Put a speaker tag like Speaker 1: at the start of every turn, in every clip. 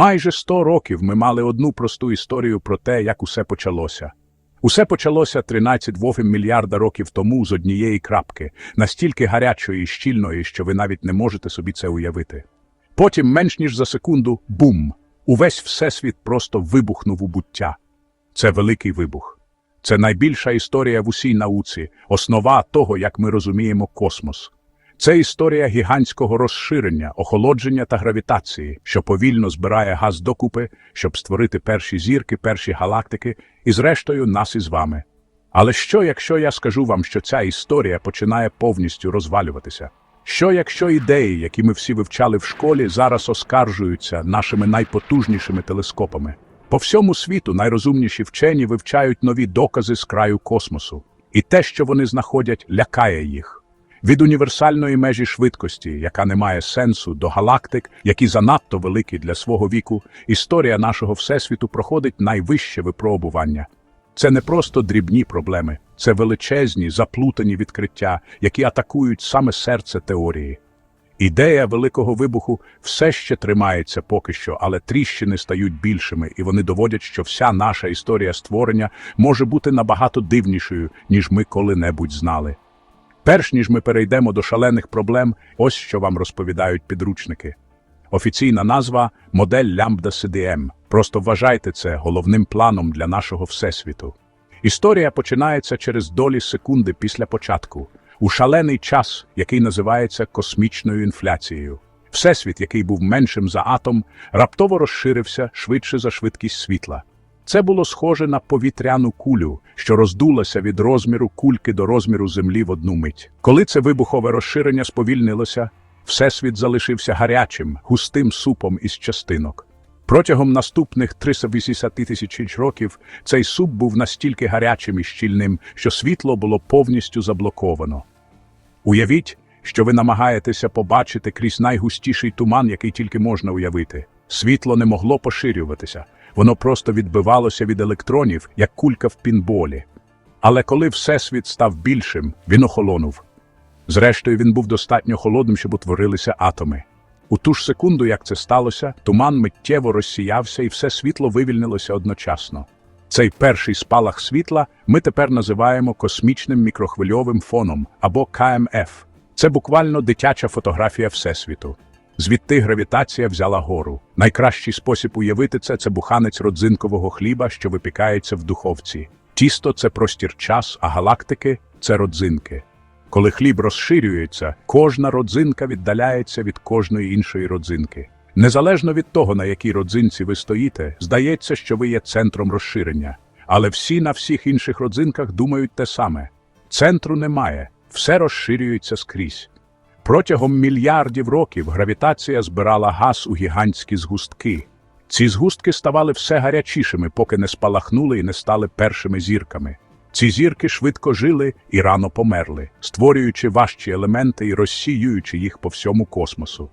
Speaker 1: Майже 100 років ми мали одну просту історію про те, як усе почалося. Усе почалося 13,8 мільярда років тому з однієї крапки, настільки гарячої і щільної, що ви навіть не можете собі це уявити. Потім, менш ніж за секунду, бум! Увесь всесвіт просто вибухнув у буття. Це великий вибух. Це найбільша історія в усій науці, основа того, як ми розуміємо космос. Це історія гігантського розширення, охолодження та гравітації, що повільно збирає газ докупи, щоб створити перші зірки, перші галактики і, зрештою, нас із вами. Але що, якщо я скажу вам, що ця історія починає повністю розвалюватися? Що, якщо ідеї, які ми всі вивчали в школі, зараз оскаржуються нашими найпотужнішими телескопами? По всьому світу найрозумніші вчені вивчають нові докази з краю космосу, і те, що вони знаходять, лякає їх. Від універсальної межі швидкості, яка не має сенсу, до галактик, які занадто великі для свого віку, історія нашого Всесвіту проходить найвище випробування. Це не просто дрібні проблеми, це величезні, заплутані відкриття, які атакують саме серце теорії. Ідея Великого вибуху все ще тримається поки що, але тріщини стають більшими, і вони доводять, що вся наша історія створення може бути набагато дивнішою, ніж ми коли-небудь знали. Перш ніж ми перейдемо до шалених проблем, ось що вам розповідають підручники. Офіційна назва модель Lambda CDM. Просто вважайте це головним планом для нашого Всесвіту. Історія починається через долі секунди після початку, у шалений час, який називається космічною інфляцією. Всесвіт, який був меншим за атом, раптово розширився швидше за швидкість світла. Це було схоже на повітряну кулю, що роздулася від розміру кульки до розміру землі в одну мить. Коли це вибухове розширення сповільнилося, всесвіт залишився гарячим, густим супом із частинок. Протягом наступних 380 тисяч років цей суп був настільки гарячим і щільним, що світло було повністю заблоковано. Уявіть, що ви намагаєтеся побачити крізь найгустіший туман, який тільки можна уявити. Світло не могло поширюватися, воно просто відбивалося від електронів, як кулька в пінболі. Але коли всесвіт став більшим, він охолонув. Зрештою, він був достатньо холодним, щоб утворилися атоми. У ту ж секунду, як це сталося, туман миттєво розсіявся і все світло вивільнилося одночасно. Цей перший спалах світла ми тепер називаємо космічним мікрохвильовим фоном або КМФ. Це буквально дитяча фотографія Всесвіту. Звідти гравітація взяла гору. Найкращий спосіб уявити це це буханець родзинкового хліба, що випікається в духовці. Тісто це простір час, а галактики це родзинки. Коли хліб розширюється, кожна родзинка віддаляється від кожної іншої родзинки. Незалежно від того, на якій родзинці ви стоїте, здається, що ви є центром розширення. Але всі на всіх інших родзинках думають те саме. Центру немає, все розширюється скрізь. Протягом мільярдів років гравітація збирала газ у гігантські згустки. Ці згустки ставали все гарячішими, поки не спалахнули і не стали першими зірками. Ці зірки швидко жили і рано померли, створюючи важчі елементи і розсіюючи їх по всьому космосу.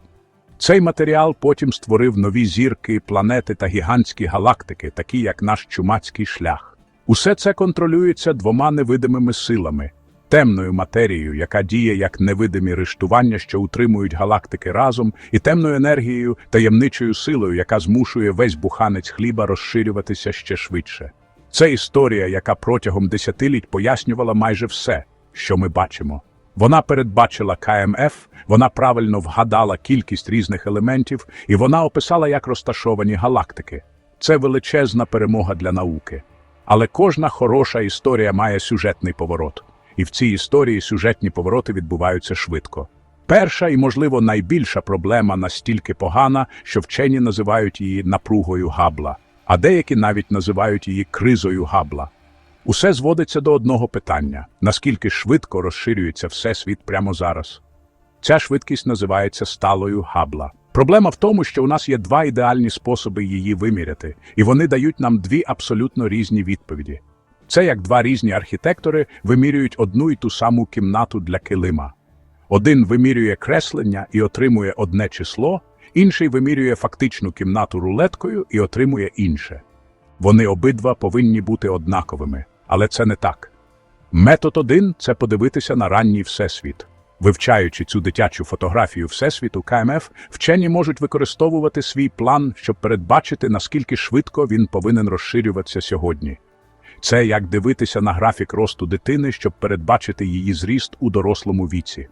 Speaker 1: Цей матеріал потім створив нові зірки, планети та гігантські галактики, такі як наш чумацький шлях. Усе це контролюється двома невидимими силами темною матерією, яка діє як невидимі рештування, що утримують галактики разом, і темною енергією, таємничою силою, яка змушує весь буханець хліба розширюватися ще швидше. Це історія, яка протягом десятиліть пояснювала майже все, що ми бачимо. Вона передбачила КМФ, вона правильно вгадала кількість різних елементів, і вона описала, як розташовані галактики. Це величезна перемога для науки. Але кожна хороша історія має сюжетний поворот. І в цій історії сюжетні повороти відбуваються швидко. Перша і, можливо, найбільша проблема настільки погана, що вчені називають її напругою габла, а деякі навіть називають її кризою габла. Усе зводиться до одного питання: наскільки швидко розширюється всесвіт прямо зараз? Ця швидкість називається сталою габла. Проблема в тому, що у нас є два ідеальні способи її виміряти, і вони дають нам дві абсолютно різні відповіді. Це як два різні архітектори вимірюють одну і ту саму кімнату для килима. Один вимірює креслення і отримує одне число, інший вимірює фактичну кімнату рулеткою і отримує інше. Вони обидва повинні бути однаковими, але це не так. Метод один це подивитися на ранній всесвіт. Вивчаючи цю дитячу фотографію Всесвіту КМФ, вчені можуть використовувати свій план, щоб передбачити, наскільки швидко він повинен розширюватися сьогодні. Це як дивитися на графік росту дитини, щоб передбачити її зріст у дорослому віці.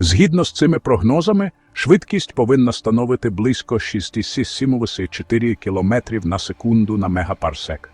Speaker 1: Згідно з цими прогнозами, швидкість повинна становити близько 6,74 км на секунду на мегапарсек.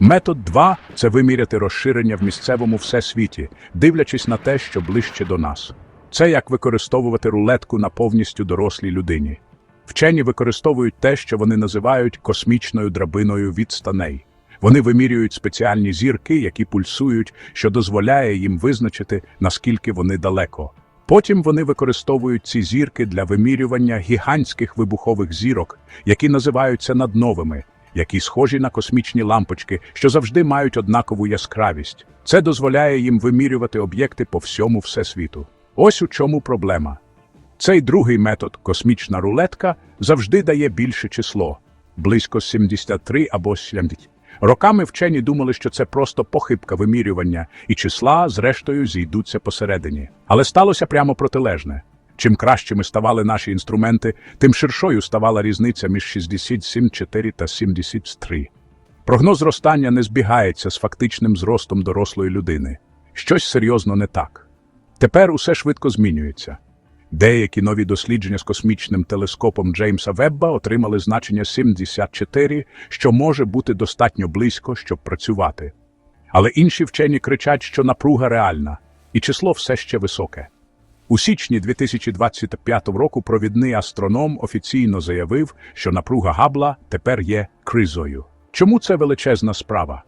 Speaker 1: Метод 2 – це виміряти розширення в місцевому всесвіті, дивлячись на те, що ближче до нас. Це як використовувати рулетку на повністю дорослій людині. Вчені використовують те, що вони називають космічною драбиною відстаней. Вони вимірюють спеціальні зірки, які пульсують, що дозволяє їм визначити, наскільки вони далеко. Потім вони використовують ці зірки для вимірювання гігантських вибухових зірок, які називаються надновими, які схожі на космічні лампочки, що завжди мають однакову яскравість. Це дозволяє їм вимірювати об'єкти по всьому всесвіту. Ось у чому проблема. Цей другий метод, космічна рулетка, завжди дає більше число близько 73 або 70. Роками вчені думали, що це просто похибка вимірювання, і числа, зрештою, зійдуться посередині. Але сталося прямо протилежне. Чим кращими ставали наші інструменти, тим ширшою ставала різниця між 67,4 та 73. Прогноз зростання не збігається з фактичним зростом дорослої людини. Щось серйозно не так. Тепер усе швидко змінюється. Деякі нові дослідження з космічним телескопом Джеймса Вебба отримали значення 74, що може бути достатньо близько, щоб працювати. Але інші вчені кричать, що напруга реальна, і число все ще високе. У січні 2025 року провідний астроном офіційно заявив, що напруга Габла тепер є кризою. Чому це величезна справа?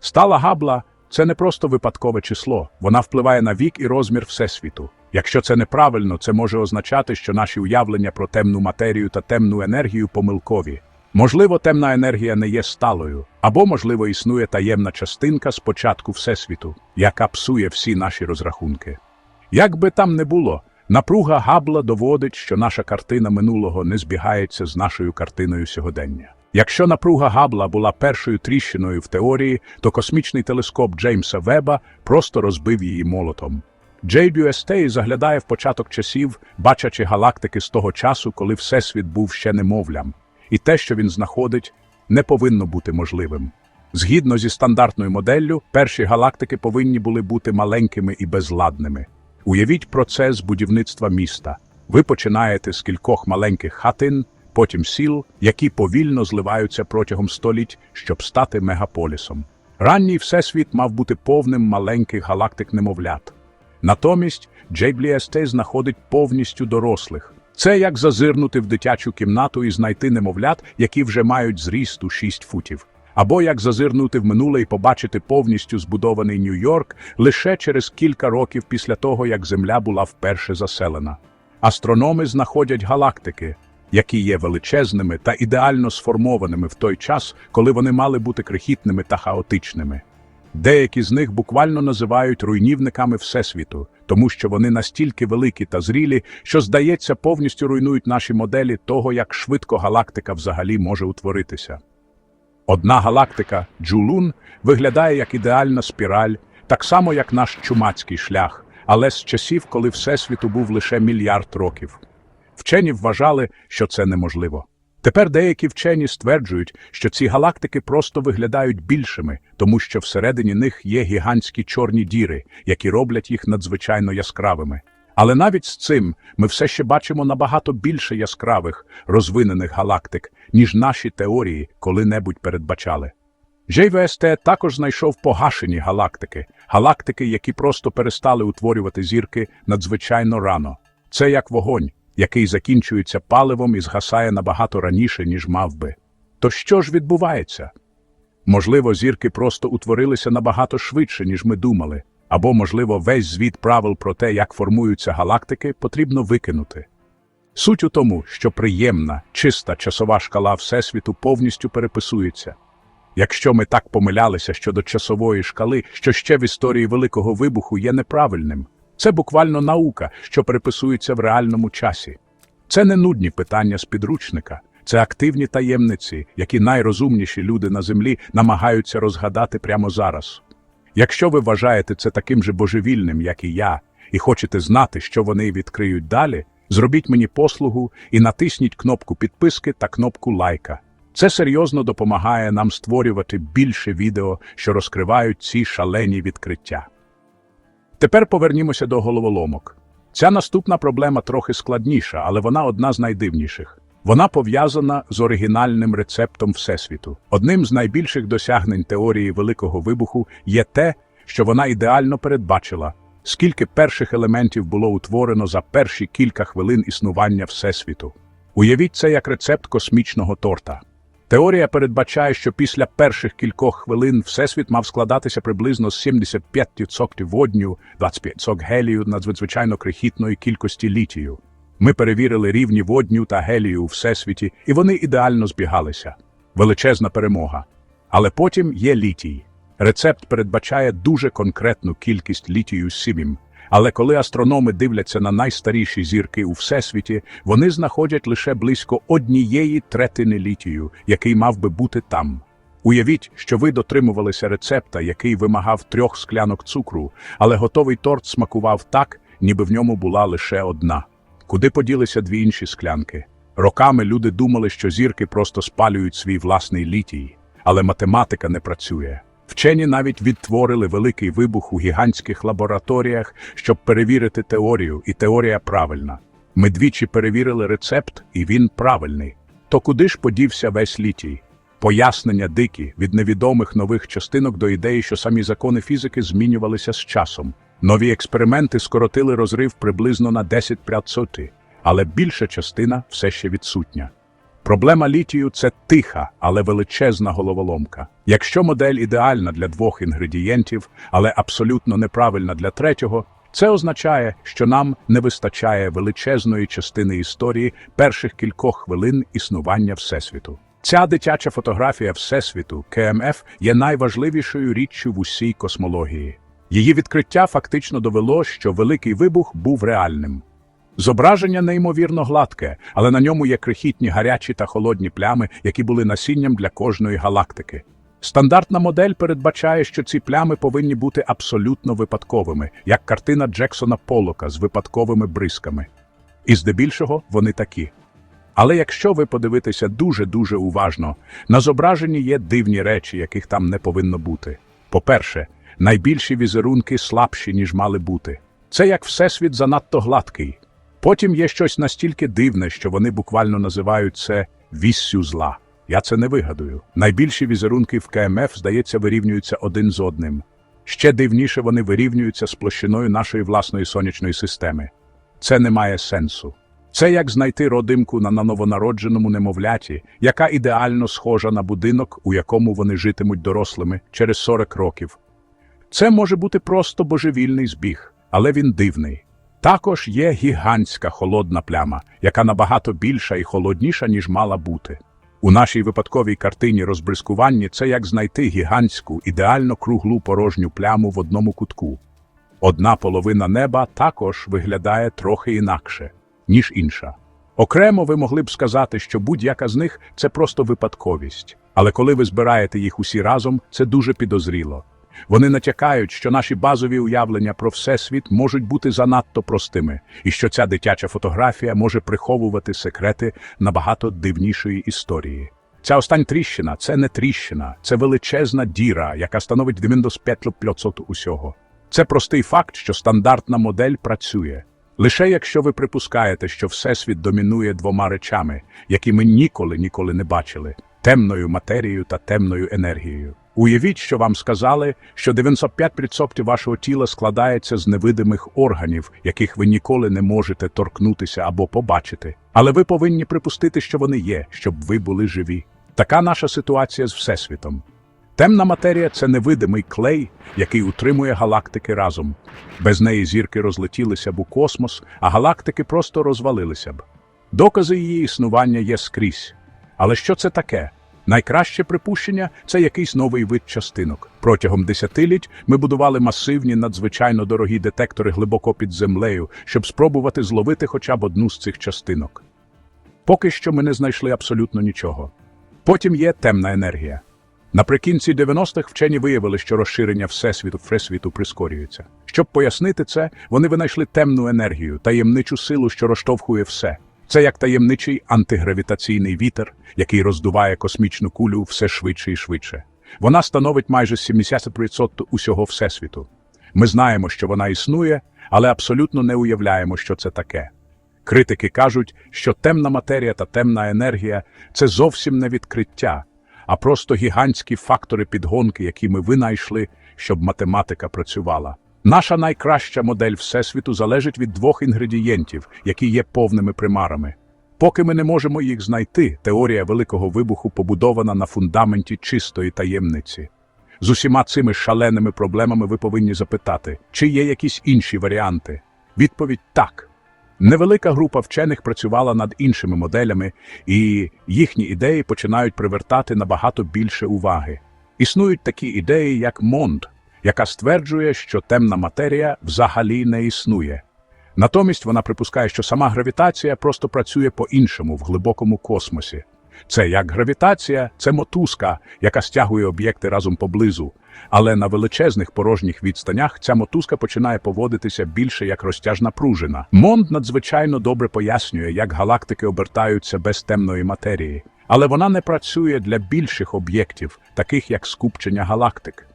Speaker 1: Стала Габла це не просто випадкове число, вона впливає на вік і розмір Всесвіту. Якщо це неправильно, це може означати, що наші уявлення про темну матерію та темну енергію помилкові. Можливо, темна енергія не є сталою, або, можливо, існує таємна частинка з початку Всесвіту, яка псує всі наші розрахунки. Як би там не було, напруга Габла доводить, що наша картина минулого не збігається з нашою картиною сьогодення. Якщо напруга Габла була першою тріщиною в теорії, то космічний телескоп Джеймса Веба просто розбив її молотом. JBUST заглядає в початок часів, бачачи галактики з того часу, коли Всесвіт був ще немовлям, і те, що він знаходить, не повинно бути можливим. Згідно зі стандартною моделлю, перші галактики повинні були бути маленькими і безладними. Уявіть процес будівництва міста. Ви починаєте з кількох маленьких хатин, потім сіл, які повільно зливаються протягом століть, щоб стати мегаполісом. Ранній всесвіт мав бути повним маленьких галактик-немовлят. Натомість JBST знаходить повністю дорослих. Це як зазирнути в дитячу кімнату і знайти немовлят, які вже мають зріст у 6 футів. Або як зазирнути в минуле і побачити повністю збудований Нью-Йорк лише через кілька років після того, як Земля була вперше заселена. Астрономи знаходять галактики, які є величезними та ідеально сформованими в той час, коли вони мали бути крихітними та хаотичними. Деякі з них буквально називають руйнівниками Всесвіту, тому що вони настільки великі та зрілі, що, здається, повністю руйнують наші моделі того, як швидко галактика взагалі може утворитися. Одна галактика Джулун виглядає як ідеальна спіраль, так само як наш чумацький шлях, але з часів, коли Всесвіту був лише мільярд років. Вчені вважали, що це неможливо. Тепер деякі вчені стверджують, що ці галактики просто виглядають більшими, тому що всередині них є гігантські чорні діри, які роблять їх надзвичайно яскравими. Але навіть з цим ми все ще бачимо набагато більше яскравих, розвинених галактик, ніж наші теорії коли-небудь передбачали. ЖВСТ також знайшов погашені галактики, галактики, які просто перестали утворювати зірки надзвичайно рано. Це як вогонь, який закінчується паливом і згасає набагато раніше, ніж мав би. То що ж відбувається? Можливо, зірки просто утворилися набагато швидше, ніж ми думали, або, можливо, весь звіт правил про те, як формуються галактики, потрібно викинути. Суть у тому, що приємна, чиста часова шкала Всесвіту повністю переписується. Якщо ми так помилялися щодо часової шкали, що ще в історії Великого Вибуху є неправильним, це буквально наука, що переписується в реальному часі. Це не нудні питання з підручника, це активні таємниці, які найрозумніші люди на землі намагаються розгадати прямо зараз. Якщо ви вважаєте це таким же божевільним, як і я, і хочете знати, що вони відкриють далі, зробіть мені послугу і натисніть кнопку підписки та кнопку лайка. Це серйозно допомагає нам створювати більше відео, що розкривають ці шалені відкриття. Тепер повернімося до головоломок. Ця наступна проблема трохи складніша, але вона одна з найдивніших. Вона пов'язана з оригінальним рецептом Всесвіту. Одним з найбільших досягнень теорії Великого вибуху є те, що вона ідеально передбачила, скільки перших елементів було утворено за перші кілька хвилин існування Всесвіту. Уявіть це як рецепт космічного торта. Теорія передбачає, що після перших кількох хвилин Всесвіт мав складатися приблизно з 75% водню, 25% гелію надзвичайно крихітної кількості літію. Ми перевірили рівні водню та гелію у Всесвіті, і вони ідеально збігалися. Величезна перемога. Але потім є літій. Рецепт передбачає дуже конкретну кількість літію сімім. Але коли астрономи дивляться на найстаріші зірки у Всесвіті, вони знаходять лише близько однієї третини літію, який мав би бути там. Уявіть, що ви дотримувалися рецепта, який вимагав трьох склянок цукру, але готовий торт смакував так, ніби в ньому була лише одна. Куди поділися дві інші склянки? Роками люди думали, що зірки просто спалюють свій власний літій, але математика не працює. Вчені навіть відтворили великий вибух у гігантських лабораторіях, щоб перевірити теорію, і теорія правильна. Ми двічі перевірили рецепт, і він правильний. То куди ж подівся весь літій? Пояснення дикі від невідомих нових частинок до ідеї, що самі закони фізики змінювалися з часом. Нові експерименти скоротили розрив приблизно на 10%, але більша частина все ще відсутня. Проблема літію це тиха, але величезна головоломка. Якщо модель ідеальна для двох інгредієнтів, але абсолютно неправильна для третього, це означає, що нам не вистачає величезної частини історії перших кількох хвилин існування Всесвіту. Ця дитяча фотографія Всесвіту КМФ є найважливішою річчю в усій космології. Її відкриття фактично довело, що великий вибух був реальним. Зображення неймовірно гладке, але на ньому є крихітні гарячі та холодні плями, які були насінням для кожної галактики. Стандартна модель передбачає, що ці плями повинні бути абсолютно випадковими, як картина Джексона Полока з випадковими бризками. І здебільшого вони такі. Але якщо ви подивитеся дуже-дуже уважно, на зображенні є дивні речі, яких там не повинно бути. По-перше, найбільші візерунки слабші, ніж мали бути. Це як всесвіт занадто гладкий. Потім є щось настільки дивне, що вони буквально називають це віссю зла. Я це не вигадую. Найбільші візерунки в КМФ, здається, вирівнюються один з одним. Ще дивніше вони вирівнюються з площиною нашої власної сонячної системи. Це не має сенсу. Це як знайти родимку на новонародженому немовляті, яка ідеально схожа на будинок, у якому вони житимуть дорослими через 40 років. Це може бути просто божевільний збіг, але він дивний. Також є гігантська холодна пляма, яка набагато більша і холодніша, ніж мала бути. У нашій випадковій картині розбризкуванні це як знайти гігантську, ідеально круглу порожню пляму в одному кутку. Одна половина неба також виглядає трохи інакше, ніж інша. Окремо ви могли б сказати, що будь-яка з них це просто випадковість, але коли ви збираєте їх усі разом, це дуже підозріло. Вони натякають, що наші базові уявлення про всесвіт можуть бути занадто простими, і що ця дитяча фотографія може приховувати секрети набагато дивнішої історії. Ця остань тріщина це не тріщина, це величезна діра, яка становить 95% усього. Це простий факт, що стандартна модель працює. Лише якщо ви припускаєте, що Всесвіт домінує двома речами, які ми ніколи ніколи не бачили темною матерією та темною енергією. Уявіть, що вам сказали, що 95% вашого тіла складається з невидимих органів, яких ви ніколи не можете торкнутися або побачити. Але ви повинні припустити, що вони є, щоб ви були живі. Така наша ситуація з Всесвітом. Темна матерія це невидимий клей, який утримує галактики разом. Без неї зірки розлетілися б у космос, а галактики просто розвалилися б. Докази її існування є скрізь. Але що це таке? Найкраще припущення це якийсь новий вид частинок. Протягом десятиліть ми будували масивні, надзвичайно дорогі детектори глибоко під землею, щоб спробувати зловити хоча б одну з цих частинок. Поки що ми не знайшли абсолютно нічого. Потім є темна енергія. Наприкінці 90-х вчені виявили, що розширення Всесвіту Всесвіту прискорюється. Щоб пояснити це, вони винайшли темну енергію, таємничу силу, що розштовхує все. Це як таємничий антигравітаційний вітер, який роздуває космічну кулю все швидше і швидше. Вона становить майже 70% усього Всесвіту. Ми знаємо, що вона існує, але абсолютно не уявляємо, що це таке. Критики кажуть, що темна матерія та темна енергія це зовсім не відкриття, а просто гігантські фактори підгонки, які ми винайшли, щоб математика працювала. Наша найкраща модель Всесвіту залежить від двох інгредієнтів, які є повними примарами. Поки ми не можемо їх знайти, теорія Великого вибуху побудована на фундаменті чистої таємниці. З усіма цими шаленими проблемами ви повинні запитати, чи є якісь інші варіанти. Відповідь так. Невелика група вчених працювала над іншими моделями, і їхні ідеї починають привертати набагато більше уваги. Існують такі ідеї, як Монд, яка стверджує, що темна матерія взагалі не існує. Натомість вона припускає, що сама гравітація просто працює по-іншому в глибокому космосі. Це як гравітація, це мотузка, яка стягує об'єкти разом поблизу. Але на величезних порожніх відстанях ця мотузка починає поводитися більше як розтяжна пружина. Монд надзвичайно добре пояснює, як галактики обертаються без темної матерії. Але вона не працює для більших об'єктів, таких як скупчення галактик.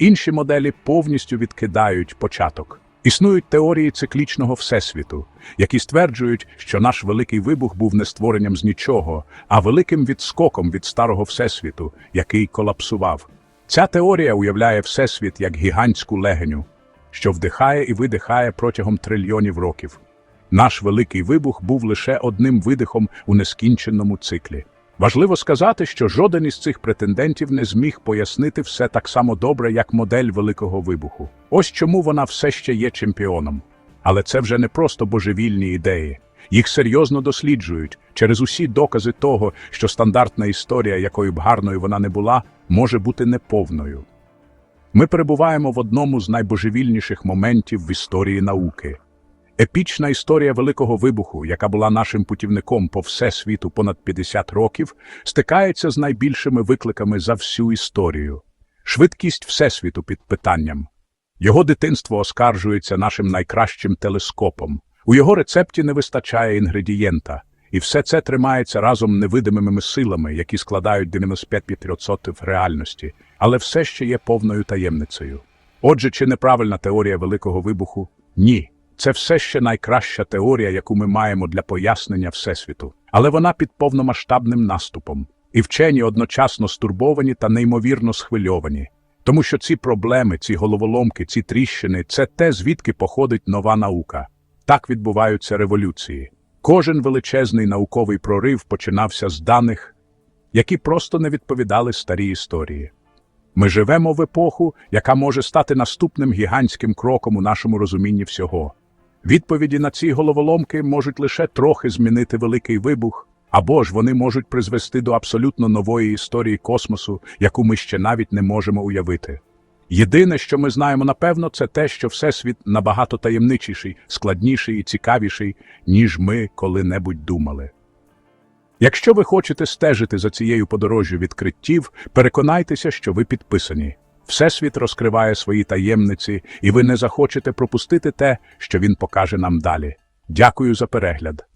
Speaker 1: Інші моделі повністю відкидають початок. Існують теорії циклічного всесвіту, які стверджують, що наш великий вибух був не створенням з нічого, а великим відскоком від старого всесвіту, який колапсував. Ця теорія уявляє всесвіт як гігантську легеню, що вдихає і видихає протягом трильйонів років. Наш великий вибух був лише одним видихом у нескінченому циклі. Важливо сказати, що жоден із цих претендентів не зміг пояснити все так само добре, як модель великого вибуху. Ось чому вона все ще є чемпіоном. Але це вже не просто божевільні ідеї. Їх серйозно досліджують через усі докази того, що стандартна історія, якою б гарною вона не була, може бути неповною. Ми перебуваємо в одному з найбожевільніших моментів в історії науки. Епічна історія Великого вибуху, яка була нашим путівником по всесвіту понад 50 років, стикається з найбільшими викликами за всю історію. Швидкість Всесвіту під питанням. Його дитинство оскаржується нашим найкращим телескопом. У його рецепті не вистачає інгредієнта, і все це тримається разом невидимими силами, які складають 95% реальності, але все ще є повною таємницею. Отже, чи неправильна теорія Великого вибуху? Ні. Це все ще найкраща теорія, яку ми маємо для пояснення Всесвіту. Але вона під повномасштабним наступом. І вчені одночасно стурбовані та неймовірно схвильовані. Тому що ці проблеми, ці головоломки, ці тріщини це те, звідки походить нова наука. Так відбуваються революції. Кожен величезний науковий прорив починався з даних, які просто не відповідали старій історії. Ми живемо в епоху, яка може стати наступним гігантським кроком у нашому розумінні всього. Відповіді на ці головоломки можуть лише трохи змінити великий вибух, або ж вони можуть призвести до абсолютно нової історії космосу, яку ми ще навіть не можемо уявити. Єдине, що ми знаємо напевно, це те, що Всесвіт набагато таємничіший, складніший і цікавіший, ніж ми коли-небудь думали. Якщо ви хочете стежити за цією подорожжю відкриттів, переконайтеся, що ви підписані. Всесвіт розкриває свої таємниці, і ви не захочете пропустити те, що він покаже нам далі. Дякую за перегляд.